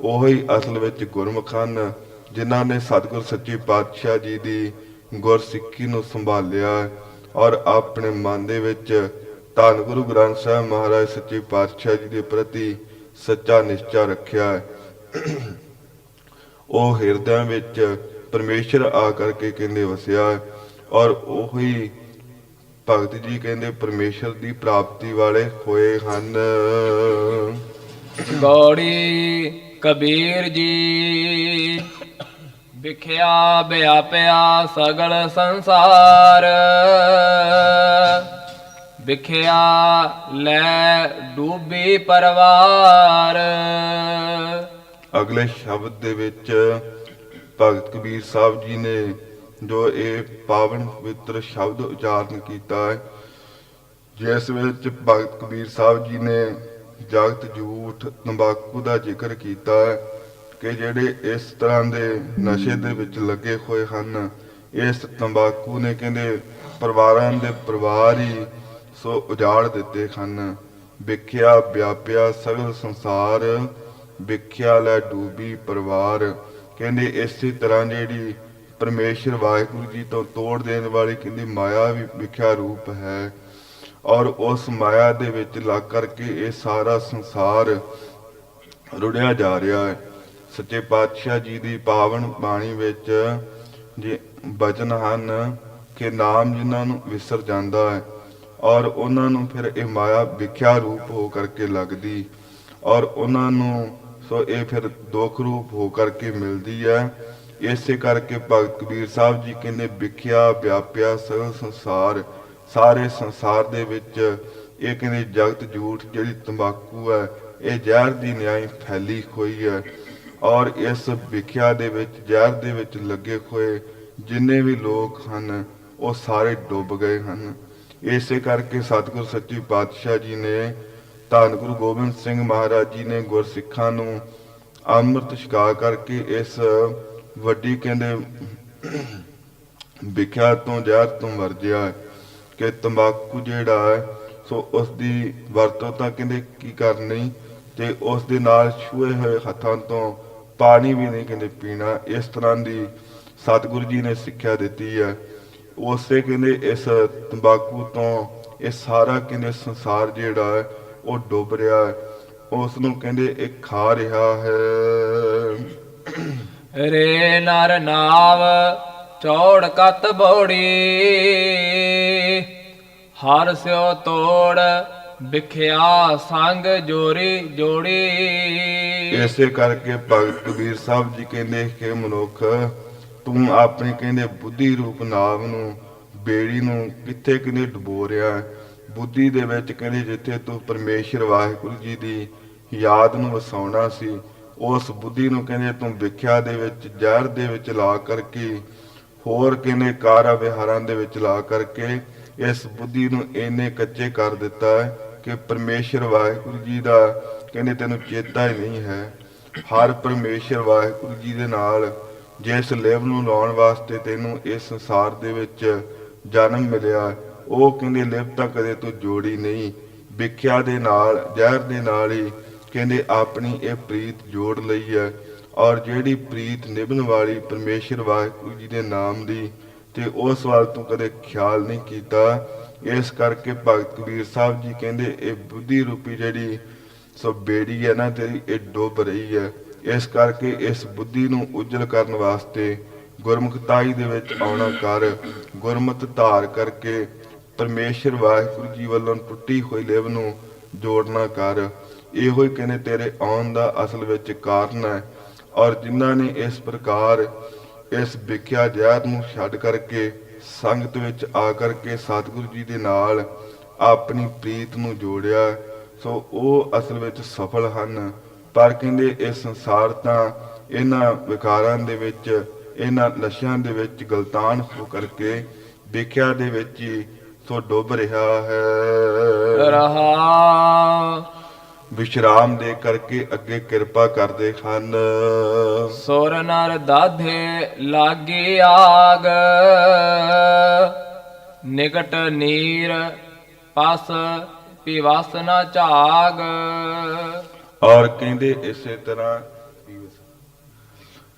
ਉਹੀ ਅਸਲ ਵਿੱਚ ਗੁਰਮੁਖ ਹਨ ਜਿਨ੍ਹਾਂ ਨੇ ਸਤਿਗੁਰ ਸੱਚੇ ਪਾਤਸ਼ਾਹ ਜੀ ਦੀ ਗੁਰਸਿੱਖੀ ਨੂੰ ਸੰਭਾਲਿਆ ਹੈ ਔਰ ਆਪਣੇ ਮਨ ਦੇ ਵਿੱਚ ਧੰਨ ਗੁਰੂ ਗ੍ਰੰਥ ਸਾਹਿਬ ਮਹਾਰਾਜ ਸੱਚੇ ਪਾਤਸ਼ਾਹ ਜੀ ਦੇ ਪ੍ਰਤੀ ਸੱਚਾ ਨਿਸ਼ਚਾ ਰੱਖਿਆ ਹੈ। ਉਹ ਹਿਰਦਿਆਂ ਵਿੱਚ ਪਰਮੇਸ਼ਰ ਆ ਕਰਕੇ ਕਹਿੰਦੇ ਵਸਿਆ ਔਰ ਉਹੀ ਭਗਤ ਜੀ ਕਹਿੰਦੇ ਪਰਮੇਸ਼ਰ ਦੀ ਪ੍ਰਾਪਤੀ ਵਾਲੇ ਹੋਏ ਹਨ।
ਗੌੜੀ ਕਬੀਰ ਜੀ ਵਿਖਿਆ ਵਿਆਪਿਆ ਸਗਲ ਸੰਸਾਰ। ਵਿਖਿਆ ਲੈ ਡੂਬੀ ਪਰਵਾਰ।
ਅਗਲੇ ਸ਼ਬਦ ਦੇ ਵਿੱਚ ਭਗਤ ਕਬੀਰ ਸਾਹਿਬ ਜੀ ਨੇ ਜੋ ਇਹ ਪਾਵਨ ਪਵਿੱਤਰ ਸ਼ਬਦ ਉਚਾਰਨ ਕੀਤਾ ਹੈ, ਜਿਸ ਵਿੱਚ ਭਗਤ ਕਬੀਰ ਸਾਹਿਬ ਜੀ ਨੇ ਜਗਤ ਝੂਠ ਤੰਬਾਕੂ ਦਾ ਜ਼ਿਕਰ ਕੀਤਾ ਹੈ ਕਿ ਜਿਹੜੇ ਇਸ ਤਰ੍ਹਾਂ ਦੇ ਨਸ਼ੇ ਦੇ ਵਿੱਚ ਲੱਗੇ ਹੋਏ ਹਨ, ਇਸ ਤੰਬਾਕੂ ਨੇ ਕਹਿੰਦੇ ਪਰਿਵਾਰਾਂ ਦੇ ਪਰਿਵਾਰ ਹੀ ਸੋ ਉਜਾੜ ਦਿੱਤੇ ਹਨ। ਵਿਖਿਆ ਵਿਆਪਿਆ ਸਗਲ ਸੰਸਾਰ, ਵਿਖਿਆ ਲੈ ਡੂਬੀ ਪਰਿਵਾਰ। ਕਹਿੰਦੇ ਇਸੇ ਤਰ੍ਹਾਂ ਜਿਹੜੀ ਪਰਮੇਸ਼ਰ ਵਾਹਿਗੁਰੂ ਜੀ ਤੋਂ ਤੋੜ ਦੇਣ ਵਾਲੀ ਕਹਿੰਦੀ ਮਾਇਆ ਵੀ ਵਿਖਿਆ ਰੂਪ ਹੈ। ਔਰ ਉਸ ਮਾਇਆ ਦੇ ਵਿੱਚ ਲੱਗ ਕਰਕੇ ਇਹ ਸਾਰਾ ਸੰਸਾਰ ਰੁੜਿਆ ਜਾ ਰਿਹਾ ਹੈ। ਸੱਚੇ ਪਾਤਸ਼ਾਹ ਜੀ ਦੀ ਪਾਵਨ ਬਾਣੀ ਵਿੱਚ ਜੇ ਬਚਨ ਹਨ ਕਿ ਨਾਮ ਜਿਨ੍ਹਾਂ ਨੂੰ ਵਿਸਰ ਜਾਂਦਾ ਹੈ ਔਰ ਉਹਨਾਂ ਨੂੰ ਫਿਰ ਇਹ ਮਾਇਆ ਵਿਖਿਆ ਰੂਪ ਹੋ ਕਰਕੇ ਲੱਗਦੀ ਔਰ ਉਹਨਾਂ ਨੂੰ ਸੋ ਇਹ ਫਿਰ ਦੁੱਖ ਰੂਪ ਹੋ ਕਰਕੇ ਮਿਲਦੀ ਹੈ। ਇਸੇ ਕਰਕੇ ਭਗਤ ਕਬੀਰ ਸਾਹਿਬ ਜੀ ਕਹਿੰਦੇ, ਵਿਖਿਆ ਵਿਆਪਿਆ ਸਗਲ ਸੰਸਾਰ, ਸਾਰੇ ਸੰਸਾਰ ਦੇ ਵਿੱਚ ਇਹ ਕਹਿੰਦੇ ਜਗਤ ਝੂਠ ਜਿਹੜੀ ਤੰਬਾਕੂ ਹੈ, ਇਹ ਜ਼ਹਿਰ ਦੀ ਨਿਆਈ ਫੈਲੀ ਹੋਈ ਹੈ ਔਰ ਇਸ ਵਿਖਿਆ ਦੇ ਵਿੱਚ, ਜ਼ਹਿਰ ਦੇ ਵਿੱਚ ਲੱਗੇ ਹੋਏ ਜਿੰਨੇ ਵੀ ਲੋਕ ਹਨ, ਉਹ ਸਾਰੇ ਡੁੱਬ ਗਏ ਹਨ। ਇਸੇ ਕਰਕੇ ਸਤਿਗੁਰ ਸੱਚੀ ਪਾਤਸ਼ਾਹ ਜੀ ਨੇ ਧੰਨ ਗੁਰੂ ਗੋਬਿੰਦ ਸਿੰਘ ਮਹਾਰਾਜ ਜੀ ਨੇ ਗੁਰਸਿੱਖਾਂ ਨੂੰ ਅੰਮ੍ਰਿਤ ਛਕਾ ਕਰਕੇ ਇਸ ਵੱਡੀ ਕਹਿੰਦੇ ਵਿਖਿਆ ਤੋਂ ਜ਼ਹਿਰ ਤੋਂ ਵਰਜਿਆ ਕਿ ਤੰਬਾਕੂ ਜਿਹੜਾ ਹੈ, ਸੋ ਉਸ ਦੀ ਵਰਤੋਂ ਤਾਂ ਕਹਿੰਦੇ ਕੀ ਕਰਨੀ ਤੇ ਉਸ ਦੇ ਨਾਲ ਛੂਏ ਹੋਏ ਹੱਥਾਂ ਤੋਂ ਪਾਣੀ ਵੀ ਨਹੀਂ ਕਹਿੰਦੇ ਪੀਣਾ। ਇਸ ਤਰ੍ਹਾਂ ਦੀ ਸਤਿਗੁਰੂ ਜੀ ਨੇ ਸਿੱਖਿਆ ਦਿੱਤੀ ਹੈ। ਉਸੇ ਕਹਿੰਦੇ ਇਸ ਤੰਬਾਕੂ ਤੋਂ ਇਹ ਸਾਰਾ ਕਹਿੰਦੇ ਸੰਸਾਰ ਜਿਹੜਾ ਹੈ ਉਹ ਡੁੱਬ ਰਿਹਾ ਹੈ। ਉਸ ਨੂੰ ਕਹਿੰਦੇ ਇਹ ਖਾ ਰਿਹਾ ਹੈ।
ਰੇ ਨਰ ਨਾਵ ਚੌੜ ਕਤ ਬੋੜੀ। ਹਰ ਸਿਓ ਤੋੜ ਵਿਖਿਆ ਸੰਗ ਜੋਰੀ ਜੋੜੀ।
ਇਸੇ ਕਰਕੇ ਭਗਤ ਕਬੀਰ ਸਾਹਿਬ ਜੀ ਕਹਿੰਦੇ ਕਿ ਮਨੁੱਖ ਤੂੰ ਆਪਣੀ ਕਹਿੰਦੇ ਬੁੱਧੀ ਰੂਪ ਨਾਮ ਨੂੰ ਬੇੜੀ ਨੂੰ ਕਿੱਥੇ ਕਿਨੇ ਡੁਬੋ ਰਿਹਾ ਹੈ? ਬੁੱਧੀ ਦੇ ਵਿੱਚ ਕਹਿੰਦੇ ਜਿੱਥੇ ਤੂੰ ਪਰਮੇਸ਼ਰ ਵਾਹਿਗੁਰੂ ਜੀ ਦੀ ਯਾਦ ਨੂੰ ਵਸਾਉਣਾ ਸੀ, ਉਸ ਬੁੱਧੀ ਨੂੰ ਕਹਿੰਦੇ ਤੂੰ ਵਿਖਿਆ ਦੇ ਵਿੱਚ, ਜ਼ਹਿਰ ਦੇ ਵਿੱਚ ਲਾ ਕਰਕੇ, ਹੋਰ ਕਹਿੰਦੇ ਕਾਰਾ ਵਿਹਾਰਾਂ ਦੇ ਵਿੱਚ ਲਾ ਕਰਕੇ, ਇਸ ਬੁੱਧੀ ਨੂੰ ਇੰਨੇ ਕੱਚੇ ਕਰ ਦਿੱਤਾ ਕਿ ਪਰਮੇਸ਼ਰ ਵਾਹਿਗੁਰੂ ਜੀ ਦਾ ਕਹਿੰਦੇ ਤੈਨੂੰ ਚੇਤਾ ਹੀ ਨਹੀਂ ਹੈ। ਹਰ ਪਰਮੇਸ਼ਰ ਵਾਹਿਗੁਰੂ ਜੀ ਦੇ ਨਾਲ ਜਿਸ ਲੇਵ ਨੂੰ ਲਾਉਣ ਵਾਸਤੇ ਤੈਨੂੰ ਇਸ ਸੰਸਾਰ ਦੇ ਵਿੱਚ ਜਨਮ ਮਿਲਿਆ ਉਹ ਕਹਿੰਦੇ ਲਿਪਤਾ ਕਦੇ ਤੂੰ ਜੋੜੀ ਨਹੀਂ। ਵਿਖਿਆ ਦੇ ਨਾਲ, ਜ਼ਹਿਰ ਦੇ ਨਾਲ ਹੀ ਕਹਿੰਦੇ, ਆਪਣੀ ਇਹ ਪ੍ਰੀਤ ਜੋੜ ਲਈ ਹੈ। ਔਰ ਜਿਹੜੀ ਪ੍ਰੀਤ ਨਿਭਣ ਵਾਲੀ ਪਰਮੇਸ਼ਰ ਵਾਹਿਗੁਰੂ ਜੀ ਦੇ ਨਾਮ ਦੀ, ਤੇ ਉਸ ਵੱਲ ਤੂੰ ਕਦੇ ਖਿਆਲ ਨਹੀਂ ਕੀਤਾ। ਇਸ ਕਰਕੇ ਭਗਤ ਕਬੀਰ ਸਾਹਿਬ ਜੀ ਕਹਿੰਦੇ, ਇਹ ਬੁੱਧੀ ਰੂਪੀ ਜਿਹੜੀ ਸੋ ਬੇੜੀ ਹੈ ਨਾ, ਤੇਰੀ ਇਹ ਡੁੱਬ ਰਹੀ ਹੈ। ਇਸ ਕਰਕੇ ਇਸ ਬੁੱਧੀ ਨੂੰ ਉਜਲ ਕਰਨ ਵਾਸਤੇ ਗੁਰਮੁਖਤਾਈ ਦੇ ਵਿੱਚ ਆਉਣਾ ਕਰ। ਗੁਰਮਤ ਧਾਰ ਕਰਕੇ ਪਰਮੇਸ਼ਰ ਵਾਹਿਗੁਰੂ ਜੀ ਵੱਲੋਂ ਟੁੱਟੀ ਹੋਈ ਲਿਵ ਨੂੰ ਜੋੜਨਾ ਕਰ। ਇਹੋ ਹੀ ਕਹਿੰਦੇ, ਤੇਰੇ ਆਉਣ ਦਾ ਅਸਲ ਵਿੱਚ ਕਾਰਨ ਹੈ। ਔਰ ਜਿਨ੍ਹਾਂ ਨੇ ਇਸ ਪ੍ਰਕਾਰ ਇਸ ਵਿਖਿਆ ਜਹਿਦ ਨੂੰ ਛੱਡ ਕਰਕੇ ਸੰਗਤ ਵਿੱਚ ਆ ਕਰਕੇ ਸਤਿਗੁਰੂ ਜੀ ਦੇ ਨਾਲ ਆਪਣੀ ਪ੍ਰੀਤ ਨੂੰ ਜੋੜਿਆ, ਸੋ ਉਹ ਅਸਲ ਵਿੱਚ ਸਫਲ ਹਨ। ਪਰ ਕਹਿੰਦੇ ਇਹ ਸੰਸਾਰ ਤਾਂ ਇਹਨਾਂ ਵਿਕਾਰਾਂ ਦੇ ਵਿੱਚ, ਇਹਨਾਂ ਨਸ਼ਿਆਂ ਦੇ ਵਿੱਚ ਗਲਤਾਨ ਹੋ ਕਰਕੇ ਵਿਖਿਆ ਦੇ ਵਿੱਚ ਹੀ ਸੋ ਡੁੱਬ ਰਿਹਾ ਹੈ।
ਰਹਾ।
ਵਿਸ਼ਰਾਮ ਦੇ ਕਰਕੇ ਅੱਗੇ ਕਿਰਪਾ ਕਰਦੇ ਹਨ।
ਸੁਰ ਨਰ ਦਾਧੇ ਲਾਗੀ ਆਗ। ਨਿਕਟ ਨੀਰ ਪਸ ਪਿਵਸ ਨਾ ਝਾਗ।
ਔਰ ਕਹਿੰਦੇ ਇਸੇ ਤਰ੍ਹਾਂ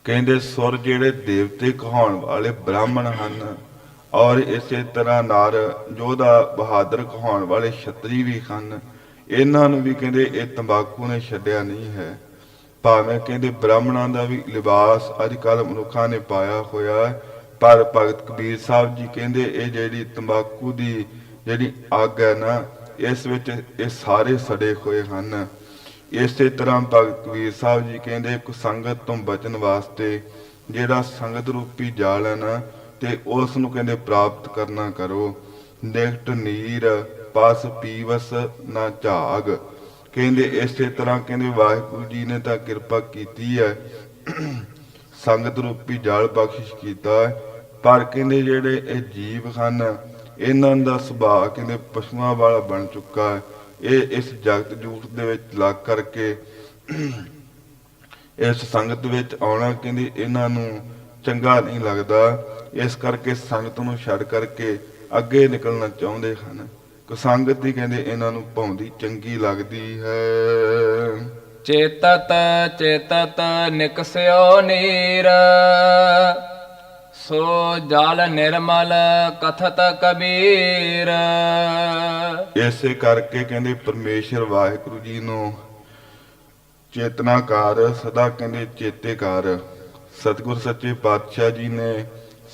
ਕਹਿੰਦੇ ਸੁਰ ਜਿਹੜੇ ਦੇਵਤੇ ਕਹਾਉਣ ਵਾਲੇ ਬ੍ਰਾਹਮਣ ਹਨ ਔਰ ਇਸੇ ਤਰ੍ਹਾਂ ਨਰ ਜੋਧਾ ਬਹਾਦਰ ਕਹਾਉਣ ਵਾਲੇ ਛਤਰੀ ਵੀ ਹਨ, ਇਹਨਾਂ ਨੂੰ ਵੀ ਕਹਿੰਦੇ ਇਹ ਤੰਬਾਕੂ ਨੇ ਛੱਡਿਆ ਨਹੀਂ ਹੈ। ਭਾਵੇਂ ਕਹਿੰਦੇ ਬ੍ਰਾਹਮਣਾਂ ਦਾ ਵੀ ਲਿਬਾਸ ਅੱਜ ਕੱਲ ਮਨੁੱਖਾਂ ਨੇ ਪਾਇਆ ਹੋਇਆ ਪਰ ਭਗਤ ਕਬੀਰ ਸਾਹਿਬ ਜੀ ਕਹਿੰਦੇ ਇਹ ਜਿਹੜੀ ਤੰਬਾਕੂ ਦੀ ਜਿਹੜੀ ਅੱਗ ਹੈ ਨਾ, ਇਸ ਵਿੱਚ ਇਹ ਸਾਰੇ ਸੜੇ ਹੋਏ ਹਨ। ਇਸੇ ਤਰ੍ਹਾਂ ਭਗਤ ਕਬੀਰ ਸਾਹਿਬ ਜੀ ਕਹਿੰਦੇ ਸੰਗਤ ਤੋਂ ਬਚਣ ਵਾਸਤੇ ਜਿਹੜਾ ਸੰਗਤ ਰੂਪੀ ਜਾਲ ਹੈ ਨਾ ਤੇ ਉਸ ਨੂੰ ਕਹਿੰਦੇ, ਪ੍ਰਾਪਤ ਕਰਨਾ ਕਰੋ। ਨਿਕਟ ਨੀਰ, ਪਸ ਪੀਵਸ ਨਾ ਝਾਗ। ਕਹਿੰਦੇ, ਇਸੇ ਤਰ੍ਹਾਂ ਕਹਿੰਦੇ, ਵਾਹਿਗੁਰੂ ਜੀ ਨੇ ਤਾਂ ਕਿਰਪਾ ਕੀਤੀ ਹੈ। ਸੰਗਤ ਰੂਪੀ ਜਾਲ ਬਖਸ਼ਿਸ਼ ਕੀਤਾ ਪਰ ਕਹਿੰਦੇ, ਜਿਹੜੇ ਇਹ ਜੀਵ ਹਨ, ਇਹਨਾਂ ਦਾ ਸੁਭਾਅ ਕਹਿੰਦੇ, ਪਸ਼ੂਆਂ ਵਾਲਾ ਬਣ ਚੁੱਕਾ ਹੈ। ਇਹ ਇਸ ਜਗਤ ਜੂਠ ਦੇ ਵਿੱਚ ਲੱਗ ਕਰਕੇ ਇਸ ਸੰਗਤ ਵਿੱਚ ਆਉਣਾ, ਕਹਿੰਦੇ, ਇਹਨਾਂ ਨੂੰ ਚੰਗਾ ਨਹੀਂ ਲੱਗਦਾ। ਇਸ ਕਰਕੇ ਸੰਗਤ ਨੂੰ ਛੱਡ ਕਰਕੇ ਅੱਗੇ ਨਿਕਲਣਾ ਚਾਹੁੰਦੇ ਹਨ। ਕੁਸੰਗਤ ਹੀ ਕਹਿੰਦੇ ਇਹਨਾਂ ਨੂੰ ਭਾਉਂਦੀ ਚੰਗੀ ਲੱਗਦੀ ਹੈ।
ਚੇਤਤ ਚੇਤਤ ਨਿਕਸਿਓ ਨੀਰ। ਸੋ ਜਲ ਨਿਰਮਲ ਕਥਤ ਕਬੀਰ।
ਇਸੇ ਕਰਕੇ ਕਹਿੰਦੇ ਪਰਮੇਸ਼ਰ ਵਾਹਿਗੁਰੂ ਜੀ ਨੂੰ ਚੇਤਨਾ ਕਰ ਸਦਾ ਕਹਿੰਦੇ ਚੇਤੇ ਕਰ ਸਤਿਗੁਰ ਸੱਚੇ ਪਾਤਸ਼ਾਹ ਜੀ ਨੇ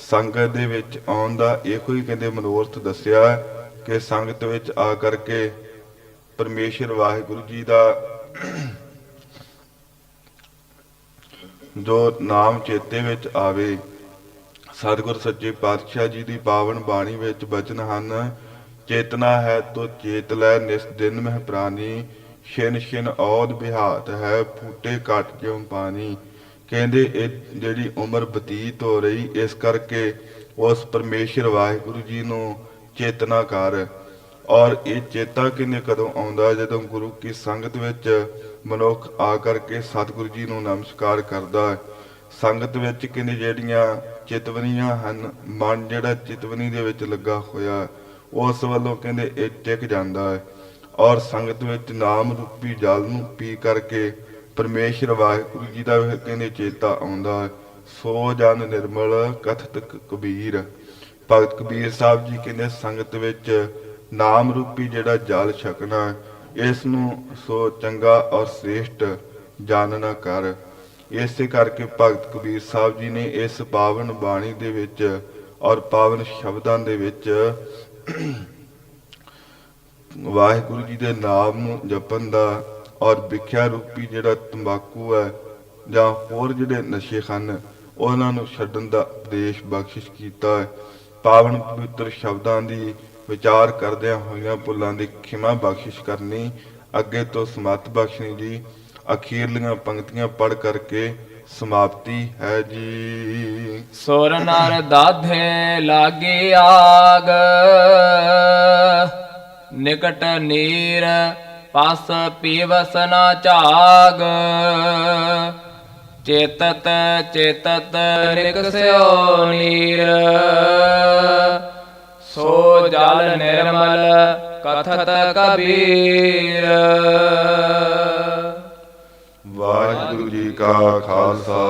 ਸੰਗਤ ਦੇ ਵਿੱਚ ਆਉਣ ਦਾ ਇਹੋ ਹੀ ਕਹਿੰਦੇ ਮਨੋਰਥ ਦੱਸਿਆ ਕਿ ਸੰਗਤ ਵਿੱਚ ਆ ਕਰਕੇ ਪਰਮੇਸ਼ਰ ਵਾਹਿਗੁਰੂ ਜੀ ਦਾ ਜੋ ਨਾਮ ਚੇਤੇ ਵਿੱਚ ਆਵੇ, ਸਤਿਗੁਰ ਸੱਚੇ ਪਾਤਸ਼ਾਹ ਜੀ ਦੀ ਪਾਵਨ ਬਾਣੀ ਵਿੱਚ ਬਚਨ ਹਨ, ਚੇਤਨਾ ਹੈ ਤੋ ਚੇਤ ਲੈ ਨਿਸ ਦਿਨ ਮਹਿ ਪ੍ਰਾਨੀ, ਛਿਨ ਛਿਨ ਔਦ ਬਿਹਾਤ ਹੈ, ਫੂਟੇ ਘਟ ਜਿਉ ਪਾਣੀ ਕਹਿੰਦੇ ਇਹ ਜਿਹੜੀ ਉਮਰ ਬਤੀਤ ਹੋ ਰਹੀ, ਇਸ ਕਰਕੇ ਉਸ ਪਰਮੇਸ਼ਰ ਵਾਹਿਗੁਰੂ ਜੀ ਨੂੰ ਚੇਤਨਾ ਕਰ। ਔਰ ਇਹ ਚੇਤਾ ਕਿਨੇ ਕਦੋਂ ਆਉਂਦਾ ਜਦੋਂ ਗੁਰੂ ਕੀ ਸੰਗਤ ਵਿੱਚ ਮਨੁੱਖ ਆ ਕਰਕੇ ਸਤਿਗੁਰੂ ਜੀ ਨੂੰ ਨਮਸਕਾਰ ਕਰਦਾ ਹੈ। ਸੰਗਤ ਵਿੱਚ ਕਿਨੇ ਜਿਹੜੀਆਂ ਚੇਤਵਨੀਆਂ ਹਨ, ਮਨ ਜਿਹੜਾ ਚਿਤਵਨੀ ਦੇ ਵਿੱਚ ਲੱਗਾ ਹੋਇਆ, ਉਸ ਵੱਲੋਂ ਕਹਿੰਦੇ ਇਹ ਟਿਕ ਜਾਂਦਾ ਹੈ। ਔਰ ਸੰਗਤ ਵਿੱਚ ਨਾਮ ਰੂਪੀ ਜਲ ਨੂੰ ਪੀ ਕਰਕੇ ਪਰਮੇਸ਼ਰ ਵਾਹਿਗੁਰੂ ਜੀ ਦਾ ਕਹਿੰਦੇ ਚੇਤਾ ਆਉਂਦਾ ਸੋ ਜਨ ਨਿਰਮਲ ਕਥਤ ਕਬੀਰ। ਭਗਤ ਕਬੀਰ ਸਾਹਿਬ ਜੀ ਕਹਿੰਦੇ ਸੰਗਤ ਵਿੱਚ ਨਾਮ ਰੂਪੀ ਜਿਹੜਾ ਜਲ ਛਕਣਾ ਇਸ ਨੂੰ ਸੋ ਚੰਗਾ ਔਰ ਸ੍ਰੇਸ਼ਟ ਜਾਣਨਾ ਕਰ। ਇਸੇ ਕਰਕੇ ਭਗਤ ਕਬੀਰ ਸਾਹਿਬ ਜੀ ਨੇ ਇਸ ਪਾਵਨ ਬਾਣੀ ਦੇ ਵਿੱਚ ਔਰ ਪਾਵਨ ਸ਼ਬਦਾਂ ਦੇ ਵਿੱਚ ਵਾਹਿਗੁਰੂ ਜੀ ਦੇ ਨਾਮ ਨੂੰ ਜਪਣ ਦਾ ਔਰ ਵਿਖਿਆ ਰੂਪੀ ਜਿਹੜਾ ਤੰਬਾਕੂ ਹੈ ਜਾਂ ਹੋਰ ਜਿਹੜੇ ਨਸ਼ੇ ਹਨ, ਉਹਨਾਂ ਨੂੰ ਛੱਡਣ ਦਾ ਉਪਦੇਸ਼ ਬਖਸ਼ਿਸ਼ ਕੀਤਾ ਹੈ। ਪਾਵਨ ਪਵਿੱਤਰ ਸ਼ਬਦਾਂ ਦੀ ਵਿਚਾਰ ਕਰਦਿਆਂ ਹੋਈਆਂ ਭੁੱਲਾਂ ਦੀ ਖਿਮਾ ਬਖਸ਼ਿਸ਼ ਕਰਨੀ, ਅੱਗੇ ਤੋਂ ਸਮਤ ਬਖਸ਼ਣੀ ਜੀ। ਅਖੀਰਲੀਆਂ ਪੰਕਤੀਆਂ ਪੜ ਕਰਕੇ ਸਮਾਪਤੀ ਹੈ ਜੀ।
ਸੁਰ ਨਰ ਦਾਧੇ ਲਾਗੀ ਆਗ, ਨਿਕਟ ਨੀਰ ਪਸ ਪੀਵਸ ਨਾ ਝਾਗ। ਚੇਤਤ ਚੇਤਤ ਨਿਕਸਿਓ ਨੀਰ। ਸੋ ਜਲ ਨਿਰਮਲ ਕਥਤ ਕਬੀਰ।
ਵਾਹਿਗੁਰੂ ਜੀ ਕਾ ਖਾਲਸਾ।